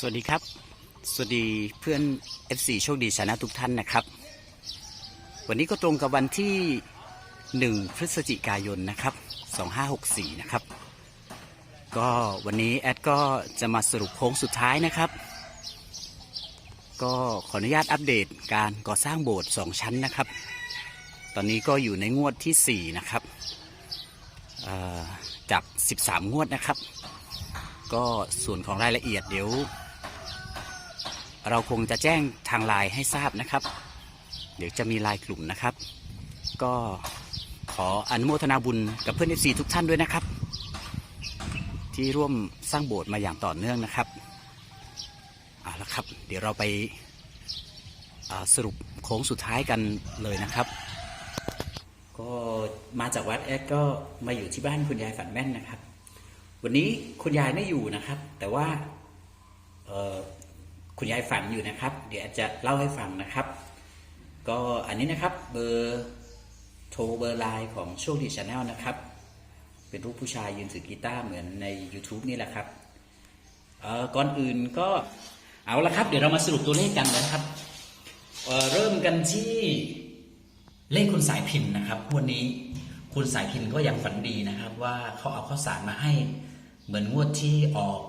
สวัสดีครับ สวัสดีเพื่อน FC โชคดีชนะทุกท่านนะครับ วันนี้ก็ตรงกับวันที่ 1 พฤศจิกายนนะครับ 2564 นะครับ ก็วันนี้แอดก็จะมาสรุปโค้งสุดท้ายนะครับ ก็ขออนุญาตอัปเดตการก่อสร้างโบสถ์2ชั้นนะครับ ตอนนี้ก็อยู่ในงวดที่ 4 นะครับเอ่อจาก 13 งวดนะครับก็ส่วนของรายละเอียดเดี๋ยว เราคงจะแจ้งทางไลน์ให้ทราบนะครับ เดี๋ยวจะมีไลน์กลุ่มนะครับ ก็ขออนุโมทนาบุญกับเพื่อน FC ทุกท่านด้วยนะครับ ที่ร่วมสร้างโบสถ์มาอย่างต่อเนื่องนะครับเอาละครับ เดี๋ยวเราไปสรุปโค้งสุดท้ายกันเลยนะครับ ก็มาจากวัดแอดก็มาอยู่ที่บ้านคุณยายฝันแม่นนะครับ วันนี้คุณยายไม่อยู่นะครับ แต่ว่า คุณยายฝันอยู่นะครับ เดี๋ยวจะเล่าให้ฟังนะครับ ก็อันนี้นะครับเบอร์โทรเบอร์ไลน์ของโชคดีชาแนลนะครับ เป็นรูปผู้ชายยืนถือกีตาร์เหมือนใน YouTube นี่แหละครับเอ่อก่อนอื่นก็เอาละครับ เดี๋ยวเรามาสรุปตัวเลขกันนะครับเเริ่มกันที่เลขคุณสายพินนะครับวันนี้คุณสายพินก็ยังฝันดีนะครับ ว่าเขาเอาข้าวสารมาให้ เหมือนงวดที่ออก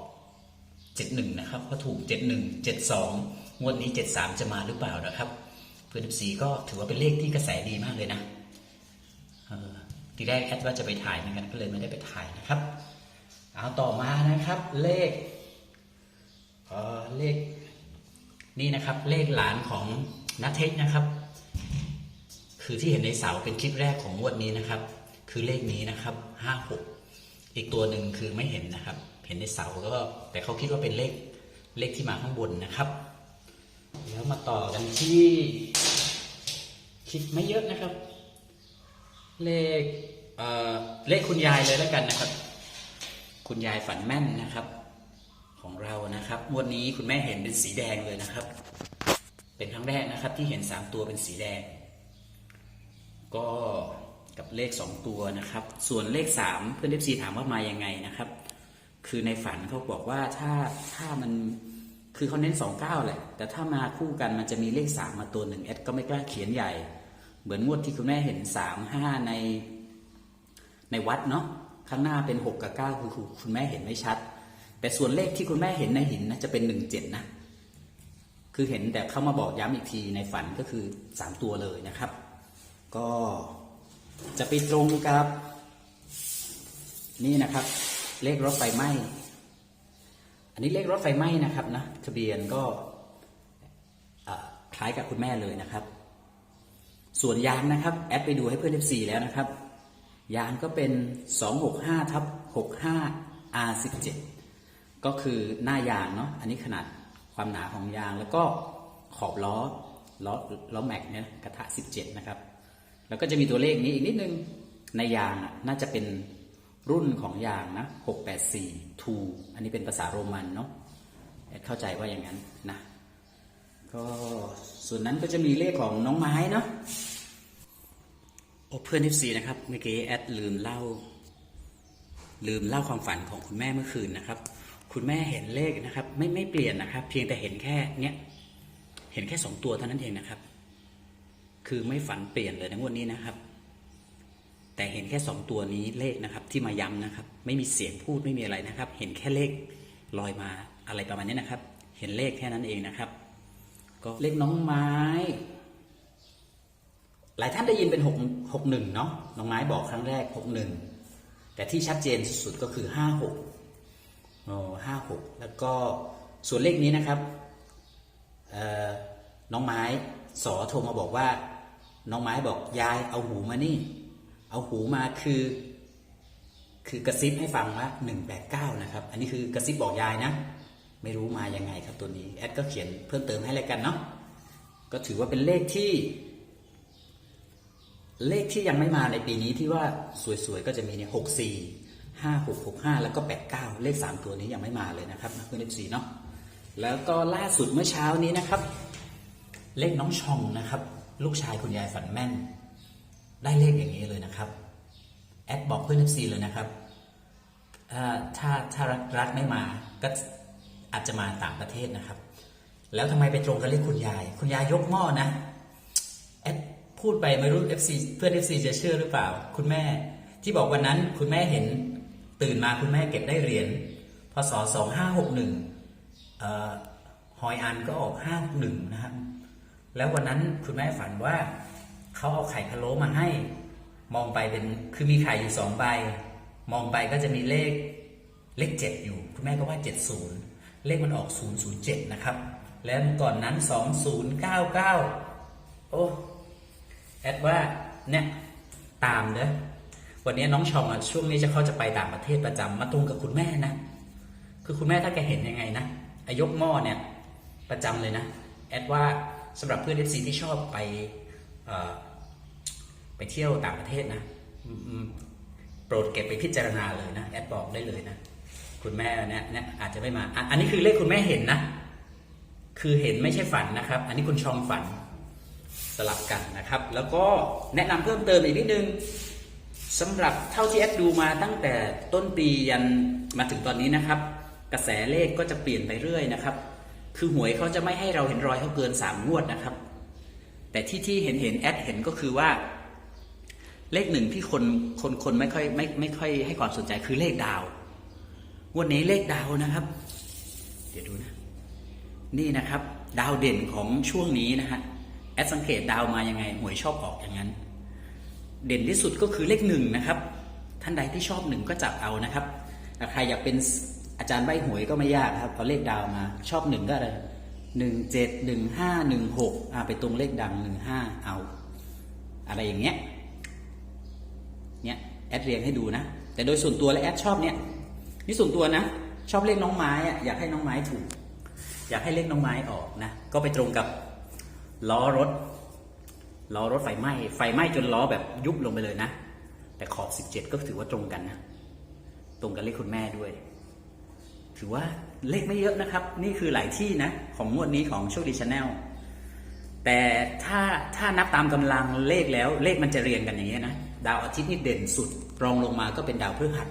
71นะครับก็ถูก71 72งเจ็ดสองงวดนี้73จะมาหรือเปล่านะครับเพื่อนสีก็ถือว่าเป็นเลขที่กระแสดีมากเลยนะทีแรกแอดว่าจะไปถ่ายเหมือนกันก็เลยไม่ได้ไปถ่ายนะครับเอาต่อมานะครับ เลขเออเลข นี่นะครับ เลขหลานของนัทเทคนะครับ คือที่เห็นในเสาเป็นคลิปแรกของงวดนี้นะครับ คือเลขนี้นะครับห้าหกอีกตัวหนึ่งคือไม่เห็นนะครับ เห็นในเสาก็แต่เขาคิดว่าเป็นเลขเลขที่มาข้างบนนะครับ แล้วมาต่อกันที่คิดไม่เยอะนะครับ เลขเอ่อเลขคุณยายเลยแล้วกันนะครับ คุณยายฝันแม่นนะครับ ของเรานะครับวดนี้คุณแม่เห็นเป็นสีแดงเลยนะครับ เป็นครั้งแรกนะครับ ที่เห็นสามตัวเป็นสีแดง ก็กับเลข2ตัวนะครับ ส่วนเลข3เพื่อนเอฟซีถามว่ามายังไงนะครับ คือในฝันเขาบอกว่าถ้าถ้ามันคือเขาเน้น29แหละ แต่ถ้ามาคู่กันมันจะมีเลข3มมาตัวหนึ่งแอดก็ไม่กล้าเขียนใหญ่ เหมือนงวดที่คุณแม่เห็น3 5ใน ในวัดเนาะข้างหน้าเป็น6กับ9คือคุณแม่เห็นไม่ชัด แต่ส่วนเลขที่คุณแม่เห็นในหินนะจะเป็น17นะคือเห็นแต่เขามาบอกย้ำอีกทีในฝันก็คือ3ตัวเลยนะครับ ก็จะไปตรงกับ นี่นะครับ เลขรถไฟไหม้ อันนี้เลขรถไฟไหม้นะครับนะทะเบียนก็คล้ายกับคุณแม่เลยนะครับ ส่วนยางนะครับ แอดไปดูให้เพื่อน f 4 แล้วนะครับ ยางก็เป็น 265ทับ65 R17 ก็คือหน้ายางเนาะ อันนี้ขนาดความหนาของยางแล้วก็ขอบล้อล้อล้อแม็กเนี่ยกระทะ 17 นะครับ แล้วก็จะมีตัวเลขนี้อีกนิดนึงในยางน่าจะเป็น รุ่นของยางนะ684 2อันนี้เป็นภาษาโรมันเนาะแอดเข้าใจว่าอย่างนั้นนะก็ส่วนนั้นก็จะมีเลขของน้องไม้เนาะโอเพื่อน FC นะครับเมื่อกี้แอดลืมเล่า ลืมเล่าความฝันของคุณแม่เมื่อคืนนะครับ คุณแม่เห็นเลขนะครับ ไม่ไม่เปลี่ยนนะครับ เพียงแต่เห็นแค่เนี้ยเห็นแค่สองตัวเท่านั้นเองนะครับ คือไม่ฝันเปลี่ยนเลยในงวดนี้นะครับ แต่เห็นแค่สองตัวนี้เลขนะครับที่มาย้ำนะครับ ไม่มีเสียงพูดไม่มีอะไรนะครับ เห็นแค่เลขลอยมาอะไรประมาณนี้นะครับ เห็นเลขแค่นั้นเองนะครับ ก็เลขน้องไม้ หลายท่านได้ยินเป็นหกหนึ่งเนาะน้องไม้บอกครั้งแรกหกหนึ่งแต่ที่ชัดเจนสุดๆก็คือห้าหกโอ้ห้าหกแล้วก็ส่วนเลขนี้นะครับเอ่อน้องไม้สอโทรมาบอกว่า น้องไม้บอกยายเอาหูมานี่ เอาหูมาคือ คือกระซิบให้ฟังว่าหนึ่งแปดเก้านะครับ อันนี้คือกระซิบบอกยายนะ ไม่รู้มายังไงครับตัวนี้แอดก็เขียนเพิ่มเติมให้แล้วกันเนาะก็ถือว่าเป็นเลขที่ เลขที่ยังไม่มาในปีนี้ที่ว่าสวยๆก็จะมีเนี่ยหกสี่ห้าหกหกห้าแล้วก็แปดเก้าเลขสามตัวนี้ยังไม่มาเลยนะครับเพื่อนเอฟซีเนาะแล้วก็ล่าสุดเมื่อเช้านี้นะครับ เลขน้องชองนะครับ ลูกชายคุณยายฝันแม่น ได้เลขอย่างนี้เลยนะครับ แอดบอกเพื่อนเอฟซีเลยนะครับอ่าถ้าถ้ารักรักไม่มาก็อาจจะมาต่างประเทศนะครับ แล้วทำไมไปตรงกับเลขคุณยาย คุณยายยกหม้อนะ แอดพูดไปไม่รู้ FC เพื่อน FC จะเชื่อหรือเปล่า คุณแม่ที่บอกวันนั้นคุณแม่เห็นตื่นมาคุณแม่เก็บได้เหรียญพศ2561เอ่อหอยอันก็ออก51นะครับ แล้ววันนั้นคุณแม่ฝันว่า เขาเอาไข่พะโล้มาให้ มองไปเป็นคือมีไข่อยู่สองใบ มองไปก็จะมีเลขเลขเจ็ดอยู่ คุณแม่ก็ว่าเจ็ดศูนย์เลขมันออกศูนย์ศูนย์เจ็ดนะครับ แล้วก่อนนั้นสองศูนย์เก้าเก้าโอ้แอดว่าเนี่ยตามเด้อวันนี้น้องชองอะช่วงนี้จะเขาจะไปต่างประเทศประจำมาตรงกับคุณแม่นะ คือคุณแม่ถ้าแกเห็นยังไงนะอายกหม้อเนี่ยประจำเลยนะ แอดว่าสำหรับเพื่อนเอฟซีที่ชอบไป ไปเที่ยวต่างประเทศนะโปรดเก็บไปพิจารณาเลยนะแอดบอกได้เลยนะคุณแม่เนี่ยเนี่ยอาจจะไม่มาอ,อันนี้คือเลขคุณแม่เห็นนะ คือเห็นไม่ใช่ฝันนะครับ อันนี้คุณชองฝันสลับกันนะครับ แล้วก็แนะนำเพิ่มเติมอีกนิดนึงสำหรับเท่าที่แอดดูมาตั้งแต่ต้นปียันมาถึงตอนนี้นะครับ กระแสเลขก็จะเปลี่ยนไปเรื่อยนะครับ คือหวยเขาจะไม่ให้เราเห็นรอยเขาเกินสามงวดนะครับ แต่ที่ที่เห็นเห็นแอดเห็นก็คือว่าเลขหนึ่งที่คนคนคนไม่ค่อยไม่ไม่ค่อยให้ความสนใจคือเลขดาว วันนี้เลขดาวนะครับ เดี๋ยวดูนะ นี่นะครับ ดาวเด่นของช่วงนี้นะฮะแอดสังเกตดาวมายังไงหวยชอบออกอย่างนั้น เด่นที่สุดก็คือเลขหนึ่งนะครับ ท่านใดที่ชอบหนึ่งก็จับเอานะครับใครอยากเป็นอาจารย์ใบหวยก็ไม่ยากครับเอาเลขดาวมา ชอบหนึ่งก็อะไร หนึ่งเจ็ดหนึ่งห้าหนึ่งหกอ่าไปตรงเลขดังหนึ่งห้าเอา อะไรอย่างเงี้ยเนี่ยแอดเรียงให้ดูนะ แต่โดยส่วนตัวและแอดชอบเนี่ยนี่ส่วนตัวนะ ชอบเลขน้องไม้อะอยากให้น้องไม้ถูก อยากให้เลขน้องไม้ออกนะ ก็ไปตรงกับล้อรถล้อรถไฟไหม้ไฟไหม้จนล้อแบบยุบลงไปเลยนะ แต่ขอบ 17 ก็ถือว่าตรงกันนะ ตรงกับเลขคุณแม่ด้วย ถือว่าเลขไม่เยอะนะครับ นี่คือหลายที่นะ ของงวดนี้ของโชคดีชาแนลแต่ถ้าถ้านับตามกำลังเลขแล้วเลขมันจะเรียงกันอย่างนี้ยนะ ดาวอาทิตย์นี่เด่นสุด รองลงมาก็เป็นดาวพฤหัส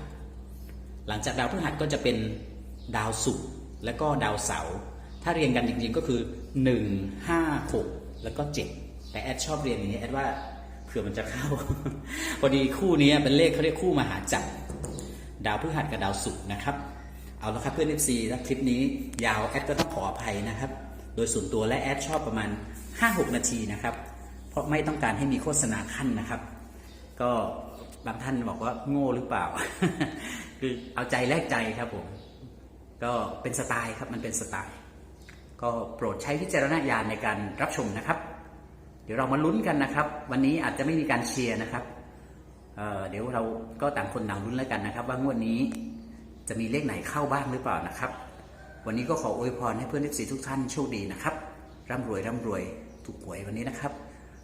หลังจากดาวพฤหัสก็จะเป็นดาวศุกร์แล้วก็ดาวเสาร์ถ้าเรียงกันจริงๆก็คือ 1 5 6 แล้วก็ 7 แต่แอดชอบเรียนอย่างนี้แอดว่าเผื่อมันจะเข้า พอดีคู่นี้เป็นเลขเขาเรียกคู่มหาจักรดาวพฤหัสกับดาวศุกร์นะครับ เอาละครับเพื่อน FC นะคลิปนี้ยาวแอดก็ต้องขออภัยนะครับ โดยส่วนตัวและแอดชอบประมาณ 5-6 นาทีนะครับ เพราะไม่ต้องการให้มีโฆษณาขั้นนะครับ ก็บางท่านบอกว่าโง่หรือเปล่า คือเอาใจแลกใจครับผม ก็เป็นสไตล์ครับมันเป็นสไตล์ ก็โปรดใช้วิจารณญาณในการรับชมนะครับ เดี๋ยวเรามาลุ้นกันนะครับ วันนี้อาจจะไม่มีการเชียร์นะครับเเดี๋ยวเราก็ต่างคนต่างลุ้นแล้วกันนะครับ ว่างวดนี้ จะมีเลขไหนเข้าบ้างหรือเปล่านะครับ วันนี้ก็ขออวยพรให้เพื่อนทีทุกท่านโชคดีนะครับ ร่ำรวยร่ำรวยถูกหวยวันนี้นะครับ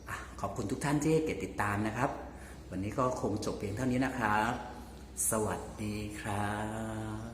อขอบคุณทุกท่านที่ให้เกียรติติดตามนะครับ วันนี้ก็คงจบเพียงเท่านี้นะครับ สวัสดีครับ